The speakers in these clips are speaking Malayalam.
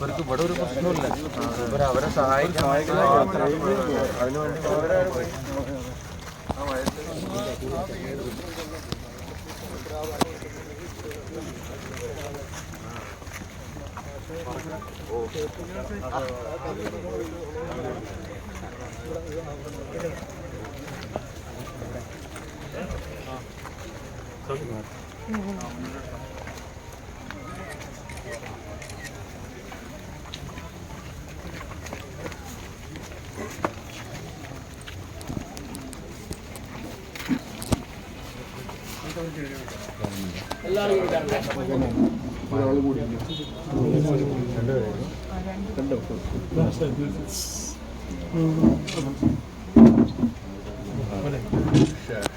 ഇവർക്ക് ഇവിടെ ഒരു പ്രശ്നമില്ല ഇവർ അവരെ സഹായിക്കാൻ അതിനുവേണ്ടി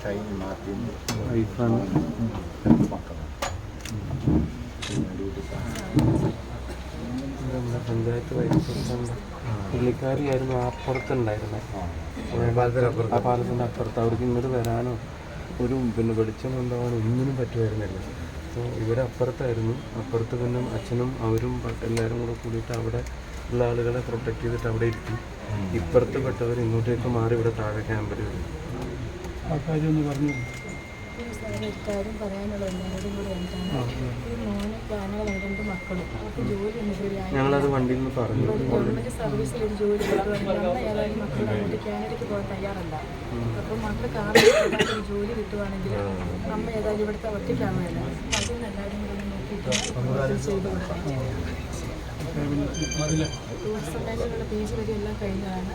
ഷൈൻ മാർട്ടിൻ വൈഫാണ് നമ്മുടെ പഞ്ചായത്ത് വൈസ് പ്രസിഡന്റ് പുള്ളിക്കാരിയായിരുന്നു അപ്പുറത്തുണ്ടായിരുന്നത് പാലത്തിന്റെ അപ്പുറത്ത് അവർക്ക് ഇങ്ങോട്ട് വരാനോ ഒരു പിന്നെ വെളിച്ചം കൊണ്ടാവാൻ ഒന്നിനും പറ്റുമായിരുന്നില്ല. അപ്പോൾ ഇവരപ്പുറത്തായിരുന്നു. അപ്പുറത്ത് പിന്നെ അച്ഛനും അവരും പ- എല്ലാവരും കൂടെ കൂടിയിട്ട് അവിടെ ഉള്ള ആളുകളെ പ്രൊട്ടക്ട് ചെയ്തിട്ട് അവിടെ ഇരുത്തി. ഇപ്പുറത്ത് പെട്ടവർ ഇങ്ങോട്ടേക്ക് മാറി ഇവിടെ താഴെ ക്യാമ്പിൽ വരും. സാറേ ഇക്കാര്യം പറയാനുള്ള എല്ലാവരും കൂടെ എന്താണ് ഈ മോന് രണ്ട് മക്കളും. അവർക്ക് ഗവൺമെന്റ് സർവീസിൽ ഒരു ജോലി കിട്ടുവാണെങ്കിൽ അമ്മ ഏതായാലും മക്കൾ അങ്ങോട്ട് കാനഡയ്ക്ക് പോകാൻ തയ്യാറല്ല. അപ്പം മക്കൾ കാറിൽ ഒരു ജോലി കിട്ടുവാണെങ്കിൽ അമ്മ ഏതായാലും ഇവിടുത്തെ ഒറ്റയ്ക്കാവുകയല്ല അതിൽ നിന്ന് എല്ലാവരും കൂടെ നോക്കിയിട്ട് ചെയ്ത് ടൂറിസം വരെ എല്ലാം കഴിഞ്ഞതാണ്.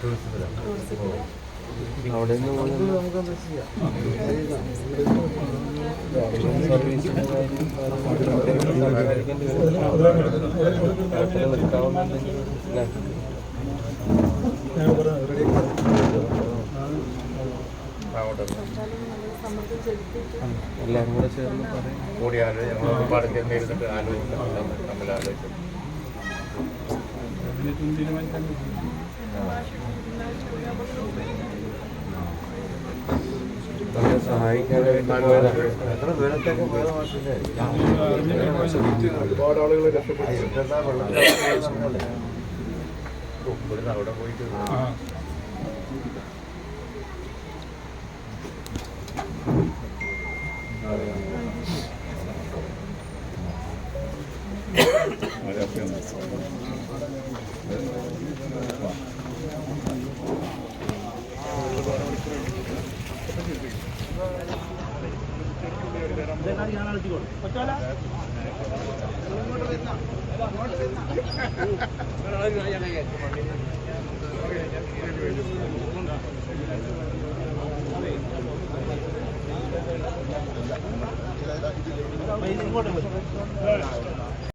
ടൂറിസത്തിൽ അവിടെ നിന്ന് എല്ലാവരും കൂടെ ചേർന്ന് പറയും. ഇരുന്നിട്ട് ആലോചിക്കണം തമ്മിൽ ആലോചിക്കും നമ്മളെ സഹായിക്കാൻ വേണ്ടി പോയതാണ്. എത്ര ദൂരത്തേക്ക് പോയത് മാഷില്ലേ ഒരുപാട് ആളുകൾ രക്ഷപ്പെട്ടു അവിടെ പോയിട്ട് ഇങ്ങോട്ട്